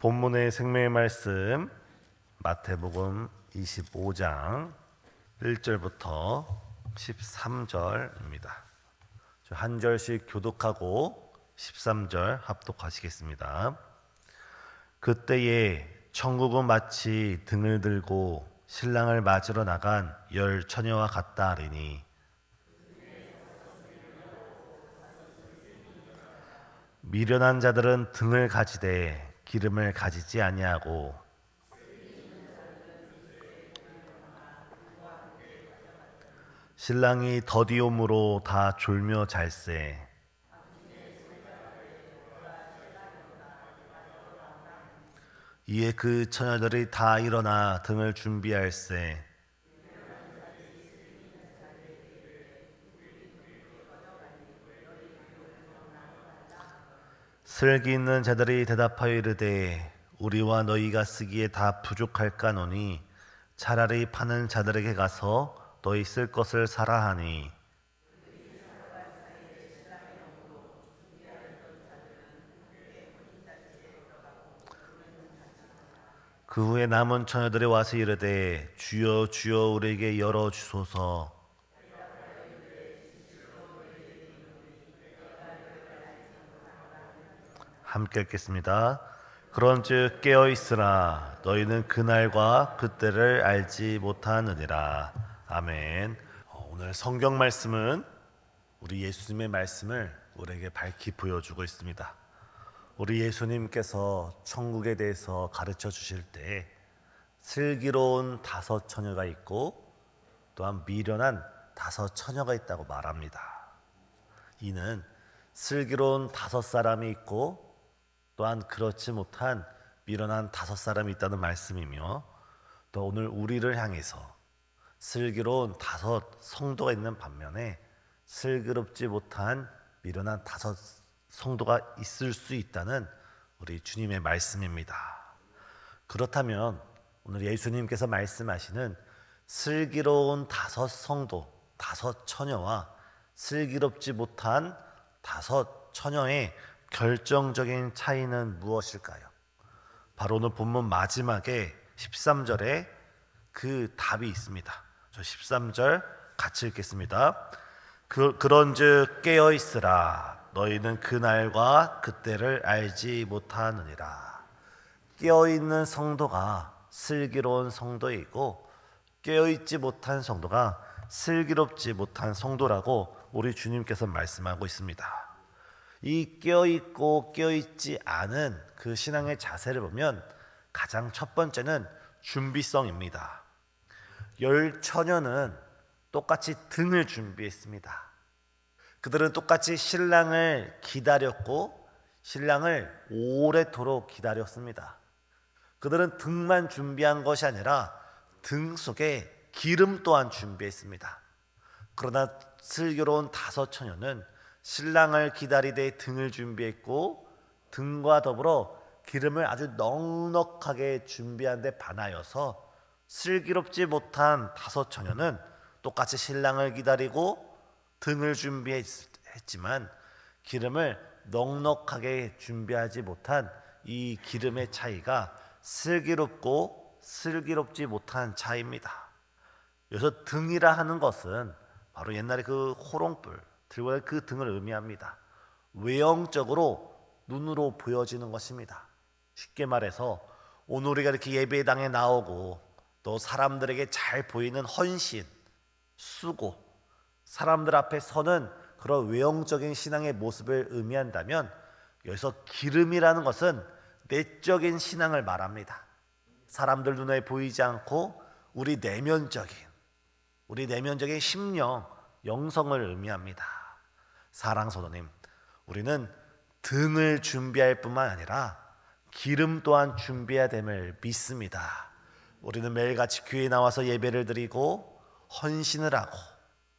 본문의 생명의 말씀 마태복음 25장 1절부터 13절입니다. 한 절씩 교독하고 13절 합독하시겠습니다. 그때에 천국은 마치 등을 들고 신랑을 맞으러 나간 열 처녀와 같다 하리니 미련한 자들은 등을 가지되 기름을 가지지 아니하고 신랑이 더디옴으로 다 졸며 잘세. 이에 그 처녀들이 다 일어나 등을 준비할세 슬기 있는 자들이 대답하여 이르되 우리와 너희가 쓰기에 다 부족할까 노니 차라리 파는 자들에게 가서 너희 쓸 것을 사라 하니. 그 후에 남은 처녀들이 와서 이르되 주여 주여 우리에게 열어 주소서 함께 읽겠습니다. 그런즉 깨어 있으라 너희는 그날과 그때를 알지 못하느니라. 아멘. 어, 오늘 성경 말씀은 우리 예수님의 말씀을 우리에게 밝히 보여주고 있습니다. 우리 예수님께서 천국에 대해서 가르쳐 주실 때 슬기로운 다섯 처녀가 있고 또한 미련한 다섯 처녀가 있다고 말합니다. 이는 슬기로운 다섯 사람이 있고 또한 그렇지 못한 미련한 다섯 사람이 있다는 말씀이며 또 오늘 우리를 향해서 슬기로운 다섯 성도가 있는 반면에 슬기롭지 못한 미련한 다섯 성도가 있을 수 있다는 우리 주님의 말씀입니다. 그렇다면 오늘 예수님께서 말씀하시는 슬기로운 다섯 성도, 다섯 처녀와 슬기롭지 못한 다섯 처녀의 결정적인 차이는 무엇일까요? 바로 오늘 본문 마지막에 13절에 그 답이 있습니다. 저 13절 같이 읽겠습니다. 그, 그런즉 깨어 있으라 너희는 그 날과 그때를 알지 못하느니라. 깨어 있는 성도가 슬기로운 성도이고 깨어 있지 못한 성도가 슬기롭지 못한 성도라고 우리 주님께서 말씀하고 있습니다. 이 깨어 있고 깨어 있지 않은 그 신앙의 자세를 보면 가장 첫 번째는 준비성입니다. 열 처녀는 똑같이 등을 준비했습니다. 그들은 똑같이 신랑을 기다렸고 신랑을 오래도록 기다렸습니다. 그들은 등만 준비한 것이 아니라 등 속에 기름 또한 준비했습니다. 그러나 슬기로운 다섯 처녀는 신랑을 기다리되 등을 준비했고 등과 더불어 기름을 아주 넉넉하게 준비한 데 반하여서 슬기롭지 못한 다섯 처녀는 똑같이 신랑을 기다리고 등을 준비했지만 기름을 넉넉하게 준비하지 못한 이 기름의 차이가 슬기롭고 슬기롭지 못한 차이입니다. 여기서 등이라 하는 것은 바로 옛날에 그 호롱불 들고 그 등을 의미합니다. 외형적으로 눈으로 보여지는 것입니다. 쉽게 말해서 오늘 우리가 이렇게 예배당에 나오고 또 사람들에게 잘 보이는 헌신, 수고, 사람들 앞에 서는 그런 외형적인 신앙의 모습을 의미한다면 여기서 기름이라는 것은 내적인 신앙을 말합니다. 사람들 눈에 보이지 않고 우리 내면적인 우리 내면적인 심령, 영성을 의미합니다. 사랑 소도님, 우리는 등을 준비할 뿐만 아니라 기름 또한 준비해야 됨을 믿습니다. 우리는 매일같이 교회에 나와서 예배를 드리고 헌신을 하고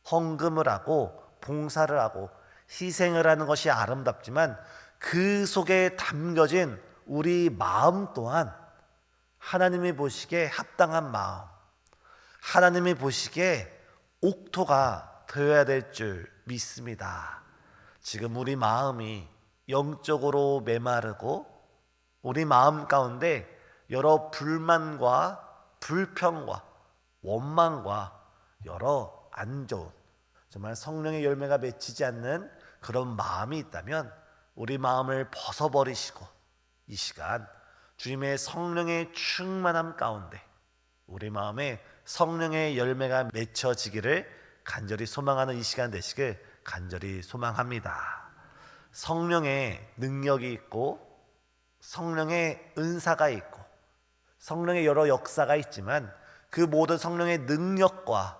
헌금을 하고 봉사를 하고 희생을 하는 것이 아름답지만 그 속에 담겨진 우리 마음 또한 하나님이 보시기에 합당한 마음, 하나님이 보시기에 옥토가 되어야 될 줄 믿습니다. 지금 우리 마음이 영적으로 메마르고 우리 마음 가운데 여러 불만과 불평과 원망과 여러 안 좋은 정말 성령의 열매가 맺히지 않는 그런 마음이 있다면 우리 마음을 벗어버리시고 이 시간 주님의 성령의 충만함 가운데 우리 마음에 성령의 열매가 맺혀지기를 간절히 소망하는 이 시간 되시길 간절히 소망합니다. 성령의 능력이 있고 성령의 은사가 있고 성령의 여러 역사가 있지만 그 모든 성령의 능력과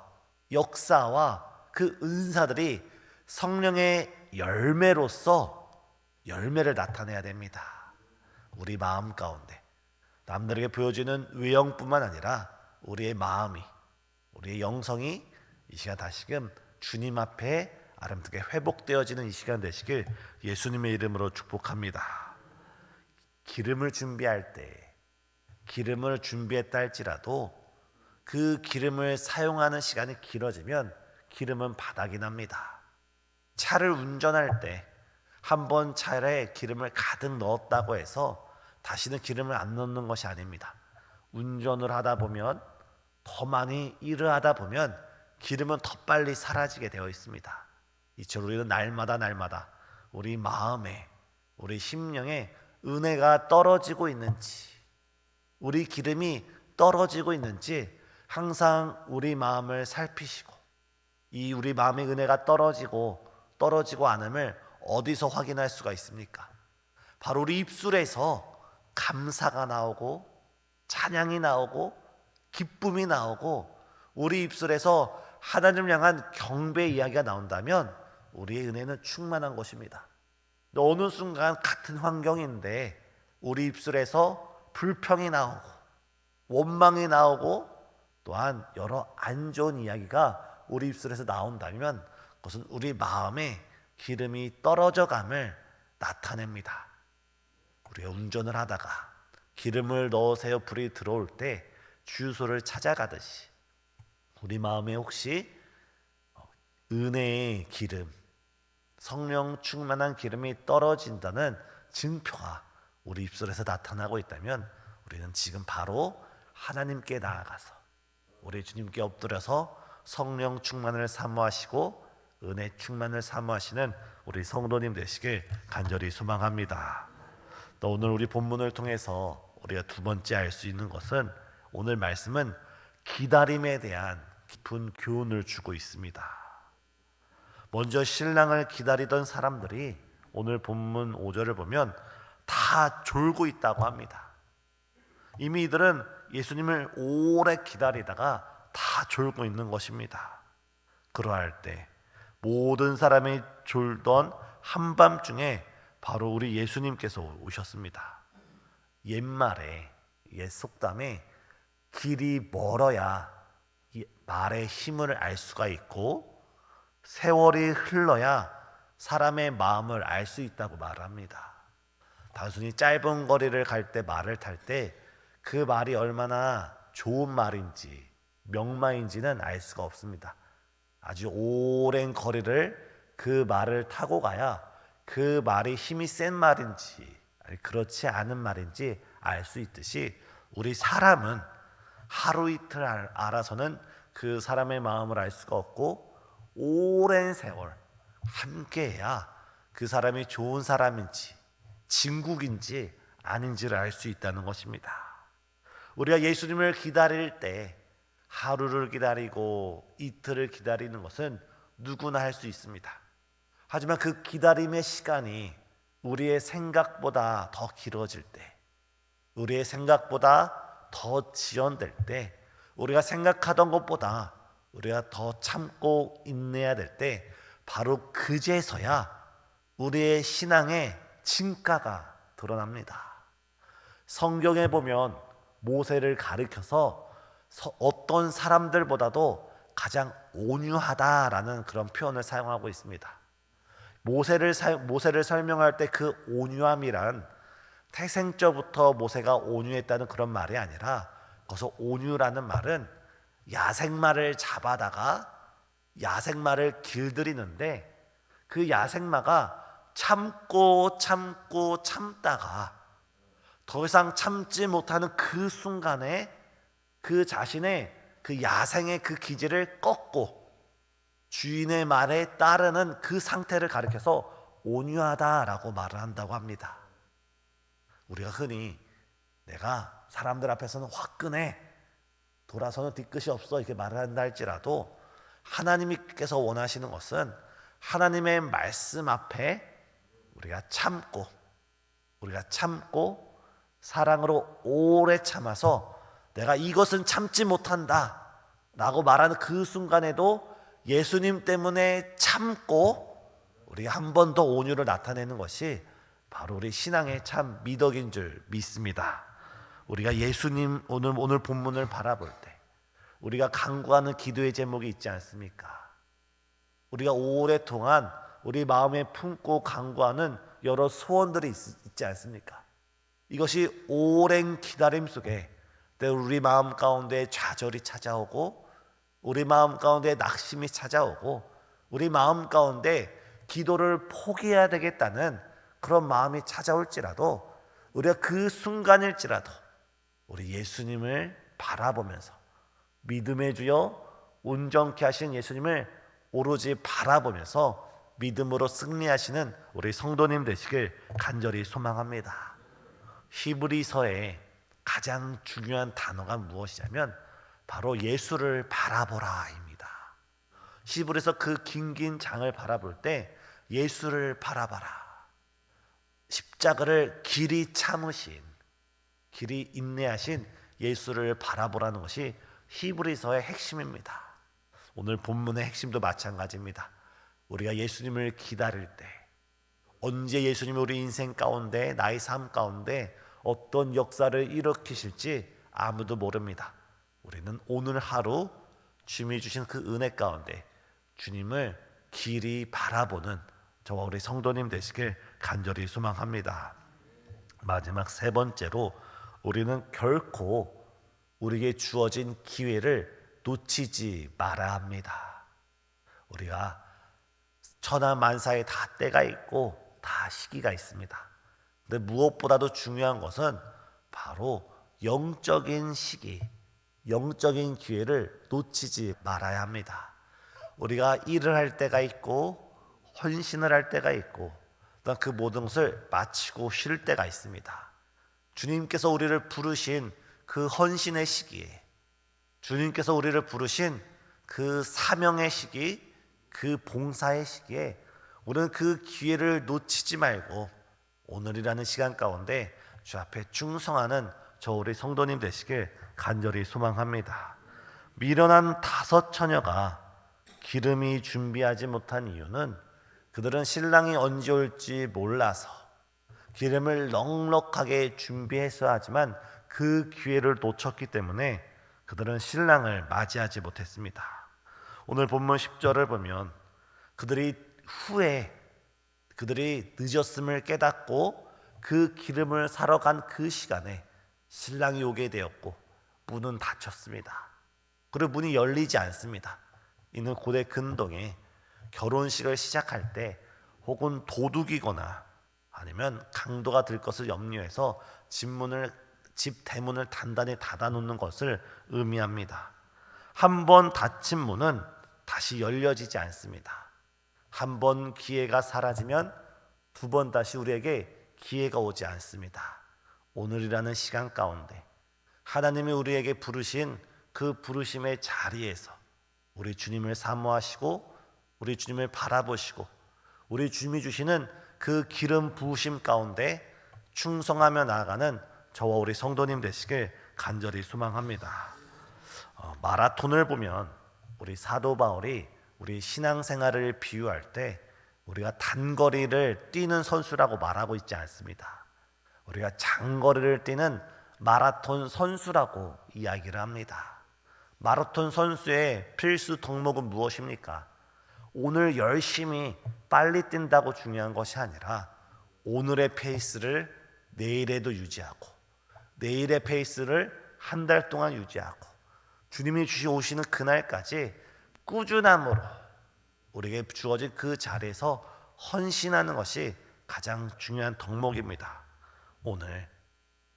역사와 그 은사들이 성령의 열매로서 열매를 나타내야 됩니다. 우리 마음 가운데 남들에게 보여지는 외형뿐만 아니라 우리의 마음이 우리의 영성이 이 시간 다시금 주님 앞에 아름답게 회복되어지는 이 시간 되시길 예수님의 이름으로 축복합니다. 기름을 준비할 때 기름을 준비했다 할지라도 그 기름을 사용하는 시간이 길어지면 기름은 바닥이 납니다. 차를 운전할 때 한 번 차에 기름을 가득 넣었다고 해서 다시는 기름을 안 넣는 것이 아닙니다. 운전을 하다 보면 더 많이 일을 하다 보면 기름은 더 빨리 사라지게 되어 있습니다. 이처럼 우리는 날마다 날마다 우리 마음에 우리 심령에 은혜가 떨어지고 있는지 우리 기름이 떨어지고 있는지 항상 우리 마음을 살피시고 이 우리 마음의 은혜가 떨어지고 떨어지고 않음을 어디서 확인할 수가 있습니까? 바로 우리 입술에서 감사가 나오고 찬양이 나오고 기쁨이 나오고 우리 입술에서 하나님을 향한 경배 이야기가 나온다면 우리의 은혜는 충만한 것입니다. 어느 순간 같은 환경인데 우리 입술에서 불평이 나오고 원망이 나오고 또한 여러 안 좋은 이야기가 우리 입술에서 나온다면 그것은 우리 마음에 기름이 떨어져 감을 나타냅니다. 우리가 운전을 하다가 기름을 넣으세요 불이 들어올 때 주유소를 찾아가듯이 우리 마음에 혹시 은혜의 기름, 성령 충만한 기름이 떨어진다는 증표가 우리 입술에서 나타나고 있다면 우리는 지금 바로 하나님께 나아가서 우리 주님께 엎드려서 성령 충만을 사모하시고 은혜 충만을 사모하시는 우리 성도님 되시길 간절히 소망합니다. 또 오늘 우리 본문을 통해서 우리가 두 번째 알 수 있는 것은 오늘 말씀은 기다림에 대한 깊은 교훈을 주고 있습니다. 먼저 신랑을 기다리던 사람들이 오늘 본문 5절을 보면 다 졸고 있다고 합니다. 이미 이들은 예수님을 오래 기다리다가 다 졸고 있는 것입니다. 그러할 때 모든 사람이 졸던 한밤중에 바로 우리 예수님께서 오셨습니다. 옛말에 옛 속담에 길이 멀어야 말의 힘을 알 수가 있고 세월이 흘러야 사람의 마음을 알 수 있다고 말합니다. 단순히 짧은 거리를 갈 때 말을 탈 때 그 말이 얼마나 좋은 말인지 명마인지는 알 수가 없습니다. 아주 오랜 거리를 그 말을 타고 가야 그 말이 힘이 센 말인지 그렇지 않은 말인지 알 수 있듯이 우리 사람은 하루 이틀 알아서는 그 사람의 마음을 알 수가 없고 오랜 세월 함께해야 그 사람이 좋은 사람인지 진국인지 아닌지를 알 수 있다는 것입니다. 우리가 예수님을 기다릴 때 하루를 기다리고 이틀을 기다리는 것은 누구나 할 수 있습니다. 하지만 그 기다림의 시간이 우리의 생각보다 더 길어질 때, 우리의 생각보다 더 지연될 때, 우리가 생각하던 것보다 우리가 더 참고 인내해야 될 때 바로 그제서야 우리의 신앙의 진가가 드러납니다. 성경에 보면 모세를 가리켜서 어떤 사람들보다도 가장 온유하다라는 그런 표현을 사용하고 있습니다. 모세를 모세를 설명할 때 그 온유함이란 태생적부터 모세가 온유했다는 그런 말이 아니라 거기서 온유라는 말은 야생마를 잡아다가 야생마를 길들이는데 그 야생마가 참고 참고 참다가 더 이상 참지 못하는 그 순간에 그 자신의 그 야생의 그 기질을 꺾고 주인의 말에 따르는 그 상태를 가리켜서 온유하다라고 말을 한다고 합니다. 우리가 흔히 내가 사람들 앞에서는 화끈해 돌아서는 뒤끝이 없어 이렇게 말을 한다 할지라도 하나님께서 원하시는 것은 하나님의 말씀 앞에 우리가 참고 우리가 참고 사랑으로 오래 참아서 내가 이것은 참지 못한다 라고 말하는 그 순간에도 예수님 때문에 참고 우리가 한번 더 온유를 나타내는 것이 바로 우리 신앙의 참 미덕인 줄 믿습니다. 우리가 예수님 오늘 오늘 본문을 바라볼 때 우리가 간구하는 기도의 제목이 있지 않습니까? 우리가 오랫동안 우리 마음에 품고 간구하는 여러 소원들이 있, 있지 않습니까? 이것이 오랜 기다림 속에 우리 마음 가운데 좌절이 찾아오고 우리 마음 가운데 낙심이 찾아오고 우리 마음 가운데 기도를 포기해야 되겠다는 그런 마음이 찾아올지라도 우리가 그 순간일지라도 우리 예수님을 바라보면서 믿음의 주여 온전케 하신 예수님을 오로지 바라보면서 믿음으로 승리하시는 우리 성도님 되시길 간절히 소망합니다. 히브리서의 가장 중요한 단어가 무엇이냐면 바로 예수를 바라보라입니다. 히브리서 그 긴 긴 장을 바라볼 때 예수를 바라봐라. 십자가를 길이 참으신 길이 인내하신 예수를 바라보라는 것이 히브리서의 핵심입니다. 오늘 본문의 핵심도 마찬가지입니다. 우리가 예수님을 기다릴 때 언제 예수님이 우리 인생 가운데 나의 삶 가운데 어떤 역사를 일으키실지 아무도 모릅니다. 우리는 오늘 하루 주님이 주신 그 은혜 가운데 주님을 길이 바라보는 저와 우리 성도님 되시길 간절히 소망합니다. 마지막 세 번째로 우리는 결코 우리에게 주어진 기회를 놓치지 말아야 합니다. 우리가 천하 만사에 다 때가 있고 다 시기가 있습니다. 근데 무엇보다도 중요한 것은 바로 영적인 시기, 영적인 기회를 놓치지 말아야 합니다. 우리가 일을 할 때가 있고 헌신을 할 때가 있고 그 모든 것을 마치고 쉴 때가 있습니다. 주님께서 우리를 부르신 그 헌신의 시기에 주님께서 우리를 부르신 그 사명의 시기, 그 봉사의 시기에 우리는 그 기회를 놓치지 말고 오늘이라는 시간 가운데 주 앞에 충성하는 저 우리 성도님 되시길 간절히 소망합니다. 미련한 다섯 처녀가 기름이 준비하지 못한 이유는 그들은 신랑이 언제 올지 몰라서 기름을 넉넉하게 준비했어야 하지만 그 기회를 놓쳤기 때문에 그들은 신랑을 맞이하지 못했습니다. 오늘 본문 10절을 보면 그들이 후에 그들이 늦었음을 깨닫고 그 기름을 사러 간 그 시간에 신랑이 오게 되었고 문은 닫혔습니다. 그리고 문이 열리지 않습니다. 이는 고대 근동에 결혼식을 시작할 때 혹은 도둑이거나 아니면 강도가 들 것을 염려해서 집 문을 집 대문을 단단히 닫아 놓는 것을 의미합니다. 한 번 닫힌 문은 다시 열려지지 않습니다. 한 번 기회가 사라지면 두 번 다시 우리에게 기회가 오지 않습니다. 오늘이라는 시간 가운데 하나님이 우리에게 부르신 그 부르심의 자리에서 우리 주님을 사모하시고 우리 주님을 바라보시고 우리 주님이 주시는 그 기름 부으심 가운데 충성하며 나아가는 저와 우리 성도님 되시길 간절히 소망합니다. 어, 마라톤을 보면 우리 사도 바울이 우리 신앙생활을 비유할 때 우리가 단거리를 뛰는 선수라고 말하고 있지 않습니다. 우리가 장거리를 뛰는 마라톤 선수라고 이야기를 합니다. 마라톤 선수의 필수 덕목은 무엇입니까? 오늘 열심히 빨리 뛴다고 중요한 것이 아니라 오늘의 페이스를 내일에도 유지하고 내일의 페이스를 한 달 동안 유지하고 주님이 주시 오시는 그날까지 꾸준함으로 우리에게 주어진 그 자리에서 헌신하는 것이 가장 중요한 덕목입니다. 오늘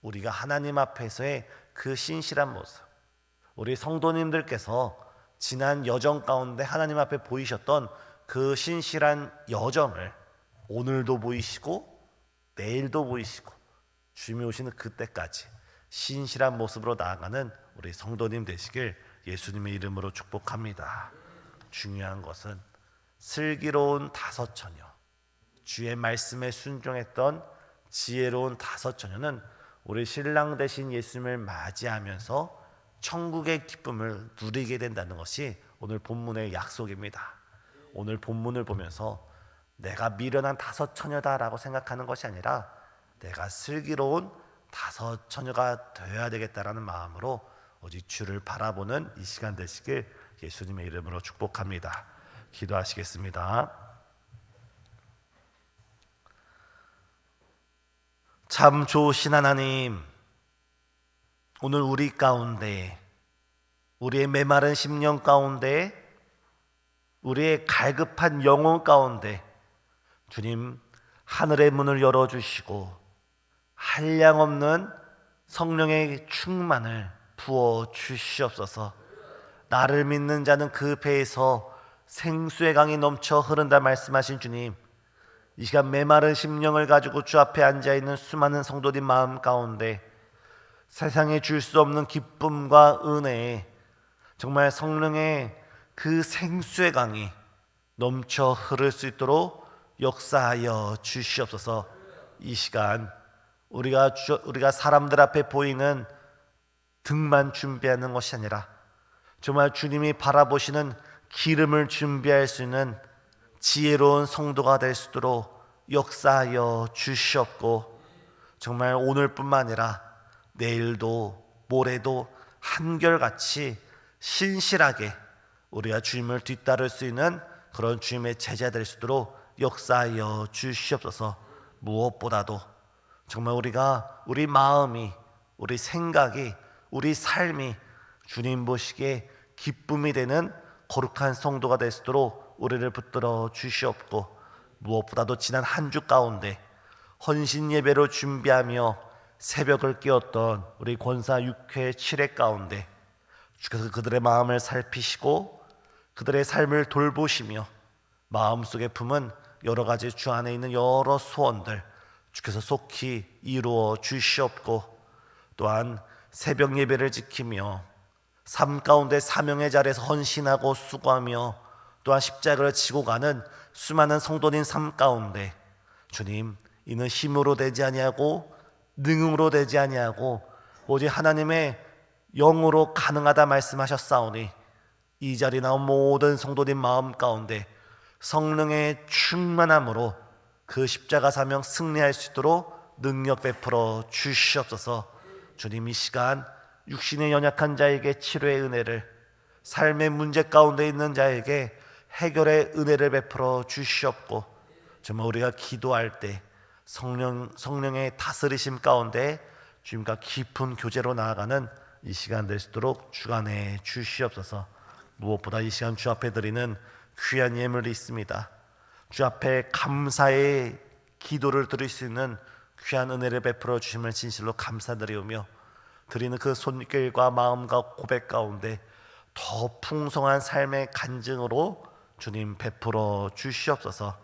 우리가 하나님 앞에서의 그 신실한 모습, 우리 성도님들께서 지난 여정 가운데 하나님 앞에 보이셨던 그 신실한 여정을 오늘도 보이시고 내일도 보이시고 주님이 오시는 그때까지 신실한 모습으로 나아가는 우리 성도님 되시길 예수님의 이름으로 축복합니다. 중요한 것은 슬기로운 다섯 처녀, 주의 말씀에 순종했던 지혜로운 다섯 처녀는 우리 신랑 대신 예수님을 맞이하면서 천국의 기쁨을 누리게 된다는 것이 오늘 본문의 약속입니다. 오늘 본문을 보면서 내가 미련한 다섯 처녀다라고 생각하는 것이 아니라 내가 슬기로운 다섯 처녀가 되어야 되겠다라는 마음으로 오직 주를 바라보는 이 시간 되시길 예수님의 이름으로 축복합니다. 기도하시겠습니다. 참 좋으신 하나님, 오늘 우리 가운데, 우리의 메마른 심령 가운데, 우리의 갈급한 영혼 가운데, 주님, 하늘의 문을 열어 주시고, 한량없는 성령의 충만을 부어 주시옵소서. 나를 믿는 자는 그 배에서 생수의 강이 넘쳐 흐른다 말씀하신 주님. 이 시간 메마른 심령을 가지고 주 앞에 앉아 있는 수많은 성도들 마음 가운데 세상에 줄 수 없는 기쁨과 은혜에 정말 성령의 그 생수의 강이 넘쳐 흐를 수 있도록 역사하여 주시옵소서. 이 시간 우리가 주, 우리가 사람들 앞에 보이는 등만 준비하는 것이 아니라 정말 주님이 바라보시는 기름을 준비할 수 있는 지혜로운 성도가 될 수 있도록 역사하여 주시옵고 정말 오늘뿐만 아니라 내일도 모레도 한결같이 신실하게 우리가 주님을 뒤따를 수 있는 그런 주님의 제자 될 수 있도록 역사하여 주시옵소서. 무엇보다도 정말 우리가 우리 마음이 우리 생각이 우리 삶이 주님 보시기에 기쁨이 되는 거룩한 성도가 될 수 있도록 우리를 붙들어 주시옵고 무엇보다도 지난 한 주 가운데 헌신 예배로 준비하며 새벽을 깨웠던 우리 권사 6회 7회 가운데 주께서 그들의 마음을 살피시고 그들의 삶을 돌보시며 마음속에 품은 여러 가지 주 안에 있는 여러 소원들 주께서 속히 이루어 주시옵고 또한 새벽 예배를 지키며 삶 가운데 사명의 자리에서 헌신하고 수고하며 또한 십자가를 지고 가는 수많은 성도님 삶 가운데 주님 이는 힘으로 되지 아니하고 능음으로 되지 아니하고 오직 하나님의 영으로 가능하다 말씀하셨사오니 이 자리에 나온 모든 성도님 마음 가운데 성령의 충만함으로 그 십자가 사명 승리할 수 있도록 능력 베풀어 주시옵소서. 주님 이 시간 육신의 연약한 자에게 치료의 은혜를 삶의 문제 가운데 있는 자에게 해결의 은혜를 베풀어 주시옵고 정말 우리가 기도할 때 성령 성령의 다스리심 가운데 주님과 깊은 교제로 나아가는 이 시간 될 수 있도록 주간해 주시옵소서. 무엇보다 이 시간 주 앞에 드리는 귀한 예물이 있습니다. 주 앞에 감사의 기도를 드릴 수 있는 귀한 은혜를 베풀어 주심을 진실로 감사드리오며 드리는 그 손길과 마음과 고백 가운데 더 풍성한 삶의 간증으로 주님 베풀어 주시옵소서